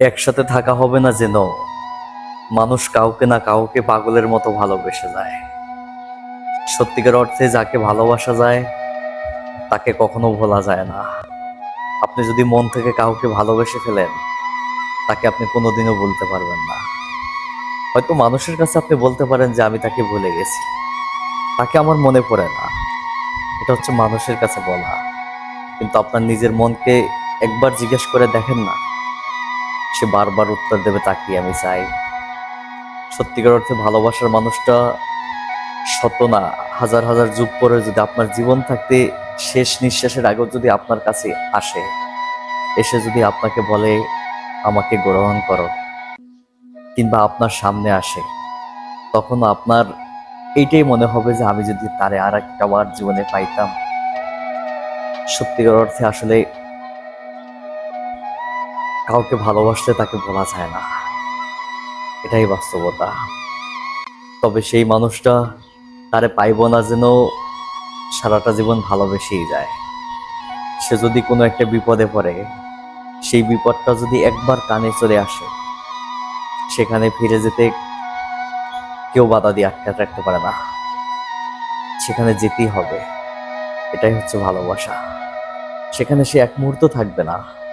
একসাথে থাকা হবে না যেন মানুষ কাউকে না কাউকে পাগলের মতো ভালোবেসে যায়। সত্যিকার অর্থে যাকে ভালোবাসা যায়, তাকে কখনো ভোলা যায় না। আপনি যদি মন থেকে কাউকে ভালোবেসে ফেলেন, তাকে আপনি কোনোদিনও বলতে পারবেন না। হয়তো মানুষের কাছে আপনি বলতে পারেন যে, আমি তাকে ভুলে গেছি। তাকে আমার মনে পড়ে না। এটা হচ্ছে মানুষের কাছে বলা। কিন্তু আপনার নিজের মনকে একবার জিজ্ঞেস করে দেখেন না। সে বারবার উত্তর দেবে তাকে আমি চাই। সত্যিকার অর্থে ভালোবাসার মানুষটা শত না, হাজার হাজার যুগ পরে যদি আপনার জীবন থাকতে শেষ নিঃশ্বাসের আগেও যদি আপনার কাছে আসে, এসে যদি আপনাকে বলে, আমাকে গ্রহণ করো কিংবা আপনার সামনে আসে, তখন আপনার এইটাই মনে হবে যে আমি যদি তারে আর একটা জীবনে পাইতাম। সত্যিকার অর্থে আসলে কাউকে ভালোবাসলে তাকে বলা যায় না। এটাই বাস্তবতা। তবে সেই মানুষটা তারে পাইব না যেন সারাটা জীবন ভালোবেসেই যায়। সে যদি কোনো একটা বিপদে পড়ে, সেই বিপদটা যদি একবার কানে চলে আসে, সেখানে ফিরে যেতে কেউ বাধা দিয়ে আটকাতে রাখতে পারে না। সেখানে যেতেই হবে। এটাই হচ্ছে ভালোবাসা। সেখানে সে এক মুহূর্ত থাকবে না।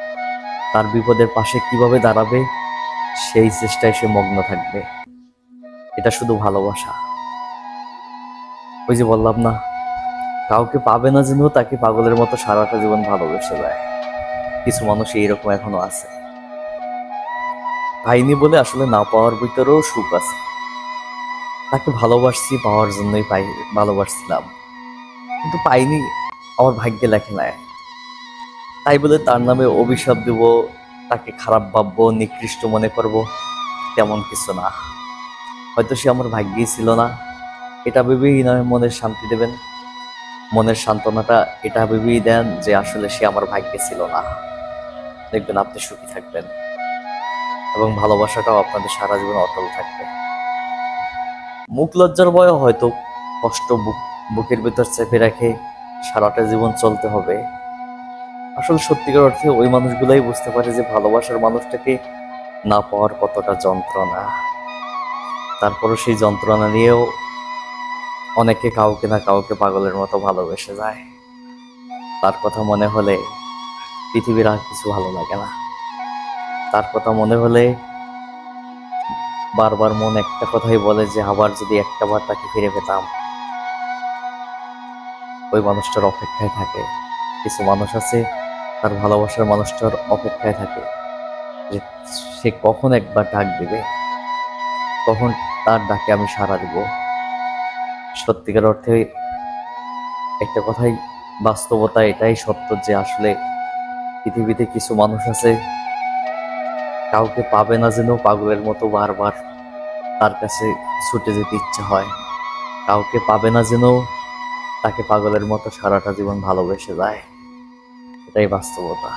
তার বিপদের পাশে কীভাবে দাঁড়াবে, সেই চেষ্টায় সে মগ্ন থাকবে। এটা শুধু ভালোবাসা। ওই যে বললাম না, কাউকে পাবে না যেন তাকে পাগলের মতো সারাটা জীবন ভালোবেসে যায় কিছু মানুষ এইরকম এখনও আছে। পাইনি বলে আসলে না পাওয়ার ভিতরেও সুখ আছে। তাকে ভালোবাসছি পাওয়ার জন্যই পাই ভালোবাসছিলাম। কিন্তু পাইনি, আমার ভাগ্যে লেখে নাই। তাই বলে তার নামে অভিশাপ দেব, তাকে খারাপ ভাববো, নিকৃষ্ট মনে করব, তেমন কিছু না। হয়তো সে আমার ভাগ্যেই ছিল না। এটা ভেবেই নয় মনের শান্তি দেবেন। মনের সান্ত্বনাটা এটা ভেবেই দেন যে আসলে সে আমার ভাগ্যে ছিল না। দেখবেন আপনি সুখী থাকবেন এবং ভালোবাসাটাও আপনাদের সারা জীবন অটল থাকবে। মুখ লজ্জার ভয়ে হয়তো কষ্ট বুক বুকের ভিতর চেপে রাখে, সারাটা জীবন চলতে হবে। আসলে সত্যিকার অর্থে ওই মানুষগুলাই বুঝতে পারে যে ভালোবাসার মানুষটাকে না পাওয়ার কতটা যন্ত্রণা। তারপরও সেই যন্ত্রণা নিয়েও অনেকে কাউকে না কাউকে পাগলের মতো ভালোবেসে যায়। তার কথা মনে হলে পৃথিবীর আর কিছু ভালো লাগে না। তার কথা মনে হলে বারবার মন একটা কথাই বলে যে আবার যদি একটা বার তাকে ফিরে পেতাম। ওই মানুষটার অপেক্ষায় থাকে। কিছু মানুষ আছে তার ভালোবাসার মানুষটার অপেক্ষায় থাকে যে সে কখন একবার ডাক দিবে, কখন তার ডাকে আমি সাড়া দিব। সত্যিকার অর্থে একটা কথাই বাস্তবতা এটাই সত্য যে আসলে পৃথিবীতে কিছু মানুষ আছে, কাউকে পাবে না যেন পাগলের মতো বারবার তার কাছে ছুটে যেতে ইচ্ছে হয়। কাউকে পাবে না যেন তাকে পাগলের মতো সারাটা জীবন ভালোবেসে যায়। এটাই বাস্তবতা